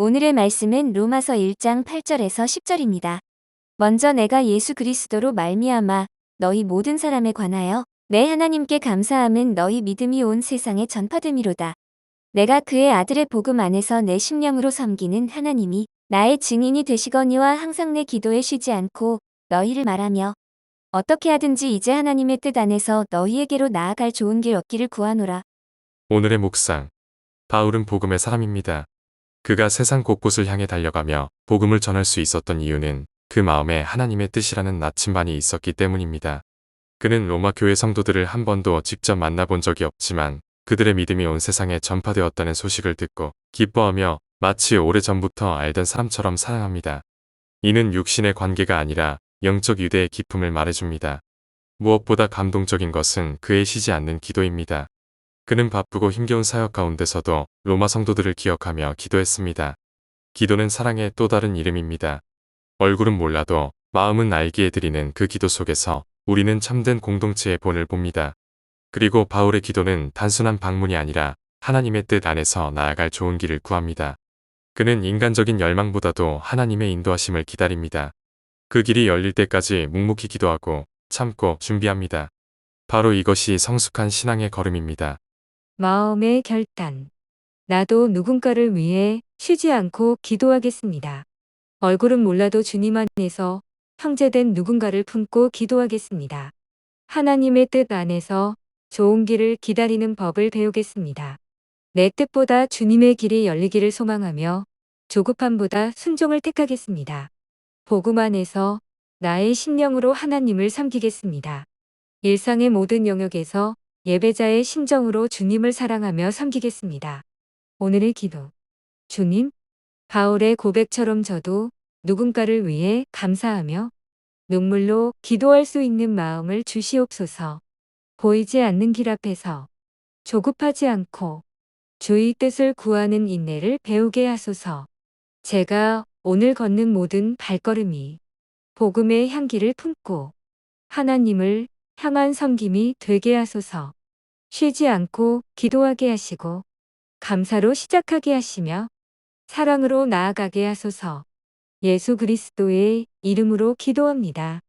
오늘의 말씀은 로마서 1장 8절에서 10절입니다. 먼저 내가 예수 그리스도로 말미암아 너희 모든 사람에 관하여 내 하나님께 감사함은 너희 믿음이 온 세상에 전파됨이로다. 내가 그의 아들의 복음 안에서 내 심령으로 섬기는 하나님이 나의 증인이 되시거니와 항상 내 기도에 쉬지 않고 너희를 말하며 어떻게 하든지 이제 하나님의 뜻 안에서 너희에게로 나아갈 좋은 길 얻기를 구하노라. 오늘의 묵상. 바울은 복음의 사람입니다. 그가 세상 곳곳을 향해 달려가며 복음을 전할 수 있었던 이유는 그 마음에 하나님의 뜻이라는 나침반이 있었기 때문입니다. 그는 로마 교회 성도들을 한 번도 직접 만나본 적이 없지만 그들의 믿음이 온 세상에 전파되었다는 소식을 듣고 기뻐하며 마치 오래전부터 알던 사람처럼 사랑합니다. 이는 육신의 관계가 아니라 영적 유대의 기품을 말해줍니다. 무엇보다 감동적인 것은 그의 쉬지 않는 기도입니다. 그는 바쁘고 힘겨운 사역 가운데서도 로마 성도들을 기억하며 기도했습니다. 기도는 사랑의 또 다른 이름입니다. 얼굴은 몰라도 마음은 알기에 드리는 그 기도 속에서 우리는 참된 공동체의 본을 봅니다. 그리고 바울의 기도는 단순한 방문이 아니라 하나님의 뜻 안에서 나아갈 좋은 길을 구합니다. 그는 인간적인 열망보다도 하나님의 인도하심을 기다립니다. 그 길이 열릴 때까지 묵묵히 기도하고 참고 준비합니다. 바로 이것이 성숙한 신앙의 걸음입니다. 마음의 결단. 나도 누군가를 위해 쉬지 않고 기도하겠습니다. 얼굴은 몰라도 주님 안에서 형제된 누군가를 품고 기도하겠습니다. 하나님의 뜻 안에서 좋은 길을 기다리는 법을 배우겠습니다. 내 뜻보다 주님의 길이 열리기를 소망하며 조급함보다 순종을 택하겠습니다. 복음 안에서 나의 심령으로 하나님을 섬기겠습니다. 일상의 모든 영역에서 예배자의 심정으로 주님을 사랑하며 섬기겠습니다. 오늘의 기도. 주님, 바울의 고백처럼 저도 누군가를 위해 감사하며 눈물로 기도할 수 있는 마음을 주시옵소서. 보이지 않는 길 앞에서 조급하지 않고 주의 뜻을 구하는 인내를 배우게 하소서. 제가 오늘 걷는 모든 발걸음이 복음의 향기를 품고 하나님을 향한 섬김이 되게 하소서. 쉬지 않고 기도하게 하시고 감사로 시작하게 하시며 사랑으로 나아가게 하소서. 예수 그리스도의 이름으로 기도합니다.